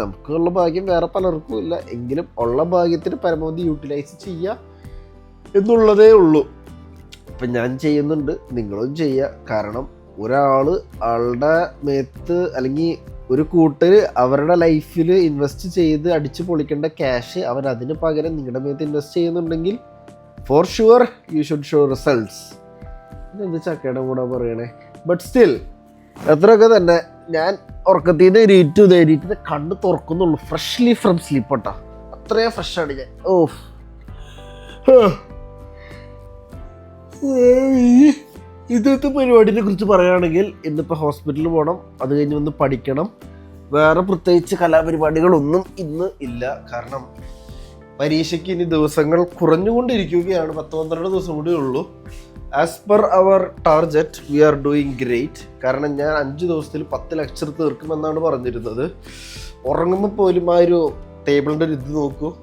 നമുക്കുള്ള ഭാഗ്യം വേറെ പലർക്കും ഇല്ല. എങ്കിലും ഉള്ള ഭാഗ്യത്തിന് പരമാവധി യൂട്ടിലൈസ് ചെയ്യുക എന്നുള്ളതേ ഉള്ളൂ. അപ്പം ഞാൻ ചെയ്യുന്നുണ്ട്. നിങ്ങളും ചെയ്യുക കാരണം ഒരാൾ ആളുടെ മേത്ത് അല്ലെങ്കിൽ ഒരു കൂട്ടർ അവരുടെ ലൈഫിൽ ഇൻവെസ്റ്റ് ചെയ്ത് അടിച്ച് പൊളിക്കേണ്ട ക്യാഷ് അവർ അതിന് പകരം നിങ്ങളുടെ മേത്ത് ഇൻവെസ്റ്റ് ചെയ്യുന്നുണ്ടെങ്കിൽ for sure you should show results എന്ത് ചക്കയുടെ കൂടെ പറയണേ? ബട്ട് സ്റ്റിൽ എത്രയൊക്കെ തന്നെ. ഞാൻ ഉറക്കത്തിൽ നിന്ന് എരീറ്റു എരീറ്റ് കണ്ണ് തുറക്കുന്നുള്ളൂ. ഫ്രഷ്ലി ഫ്രം സ്ലീപ്പ് കേട്ടോ. അത്രയും ഫ്രഷാണ് ഞാൻ. ഓ ഇന്നത്തെ പരിപാടിനെ കുറിച്ച് പറയുകയാണെങ്കിൽ ഇന്നിപ്പോൾ ഹോസ്പിറ്റലിൽ പോകണം അത് കഴിഞ്ഞ് വന്ന് പഠിക്കണം. വേറെ പ്രത്യേകിച്ച് കലാപരിപാടികളൊന്നും ഇന്ന് ഇല്ല. കാരണം പരീക്ഷയ്ക്ക് ഇനി ദിവസങ്ങൾ കുറഞ്ഞുകൊണ്ടിരിക്കുകയാണ്. പത്ത് പന്ത്രണ്ട് ദിവസം കൂടി ഉള്ളൂ. As per our target we are doing great കാരണം ഞാൻ അഞ്ച് ദിവസത്തിൽ പത്ത് ലെക്ചർ തീർക്കുമെന്നാണ് പറഞ്ഞിരുന്നത്. ഉറങ്ങുമ്പോൾ പോലും ആ ഒരു ടേബിളിന്റെ ഒരു ഇത് നോക്കൂ.